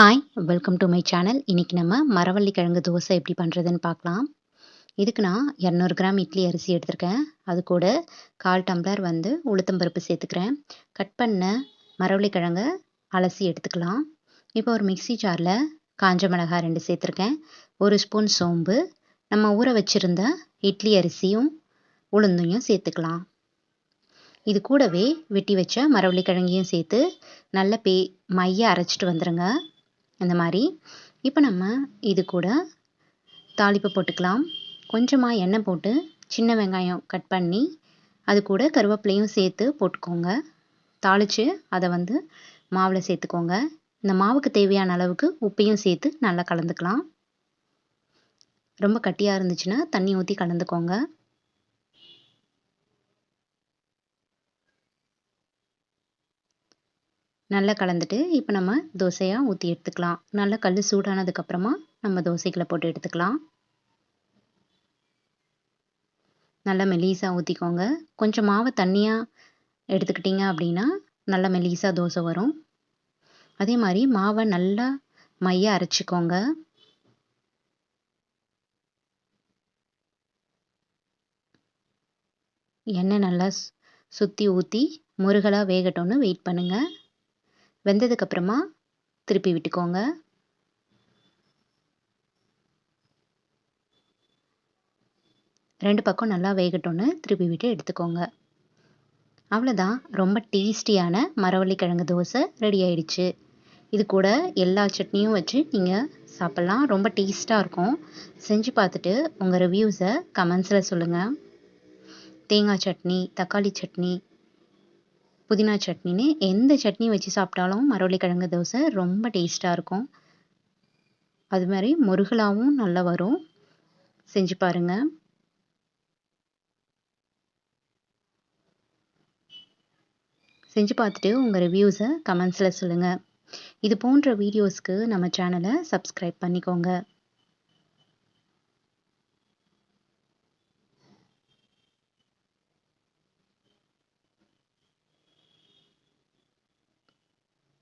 Hi welcome to my channel இன்றைக்கி நம்ம மரவள்ளி கிழங்கு தோசை எப்படி பண்ணுறதுன்னு பார்க்கலாம். இதுக்கு நான் இரநூறு கிராம் இட்லி அரிசி எடுத்திருக்கேன். அது கூட கால் டம்ளர் வந்து உளுத்தம்பருப்பு சேர்த்துக்கிறேன். கட் பண்ண மரவள்ளி கிழங்கை அலசி எடுத்துக்கலாம். இப்போ ஒரு மிக்சி ஜாரில் காஞ்ச மிளகாய் ரெண்டு சேர்த்துருக்கேன். ஒரு ஸ்பூன் சோம்பு நம்ம ஊற வச்சுருந்த இட்லி அரிசியும் உளுந்தையும் சேர்த்துக்கலாம். இது கூடவே வெட்டி வச்ச மரவள்ளி கிழங்கையும் சேர்த்து நல்ல பே மைய அரைச்சிட்டு வந்துடுங்க இந்த மாதிரி. இப்போ நம்ம இது கூட தாளிப்பு போட்டுக்கலாம். கொஞ்சமாக எண்ணெய் போட்டு சின்ன வெங்காயம் கட் பண்ணி அது கூட கருவேப்பிலையும் சேர்த்து போட்டுக்கோங்க. தாளித்து அதை வந்து மாவில் சேர்த்துக்கோங்க. இந்த மாவுக்கு தேவையான அளவுக்கு உப்பையும் சேர்த்து நல்லா கலந்துக்கலாம். ரொம்ப கட்டியாக இருந்துச்சுன்னா தண்ணி ஊற்றி கலந்துக்கோங்க. நல்லா கலந்துட்டு இப்போ நம்ம தோசையாக ஊற்றி எடுத்துக்கலாம். நல்லா கல் சூடானதுக்கப்புறமா நம்ம தோசைகளை போட்டு எடுத்துக்கலாம். நல்லா மெலீஸாக ஊற்றிக்கோங்க கொஞ்சம் மாவை தண்ணியாக எடுத்துக்கிட்டிங்க அப்படின்னா நல்லா மெலீஸாக தோசை வரும். அதே மாதிரி மாவை நல்லா மைய அரைச்சிக்கோங்க. எண்ணெய் நல்லா சுற்றி ஊற்றி முருகலாக வேகட்டோன்னு வெயிட் பண்ணுங்கள் வெந்ததுக்கப்புறமா திருப்பி விட்டுக்கோங்க. ரெண்டு பக்கம் நல்லா வேகட்டும்னு திருப்பி விட்டு எடுத்துக்கோங்க. அவ்வளோதான் ரொம்ப டேஸ்டியான மரவள்ளி கிழங்கு தோசை ரெடி ஆயிடுச்சு. இது கூட எல்லா சட்னியும் வச்சு நீங்கள் சாப்பிட்லாம். ரொம்ப டேஸ்ட்டாக இருக்கும். செஞ்சு பார்த்துட்டு உங்கள் ரிவ்யூஸை கமெண்ட்ஸில் சொல்லுங்கள் தேங்காய் சட்னி தக்காளி சட்னி புதினா சட்னின்னு எந்த சட்னி வச்சு சாப்பிட்டாலும் மரவள்ளி கிழங்கு தோசை ரொம்ப டேஸ்ட்டாக இருக்கும். அது மாதிரி முருகலாவும் நல்லா வரும். செஞ்சு பாருங்கள் செஞ்சு பார்த்துட்டு உங்கள் ரிவ்யூஸை கமெண்ட்ஸில் சொல்லுங்கள் இது போன்ற வீடியோஸ்க்கு நம்ம சேனலை சப்ஸ்கிரைப் பண்ணிக்கோங்க.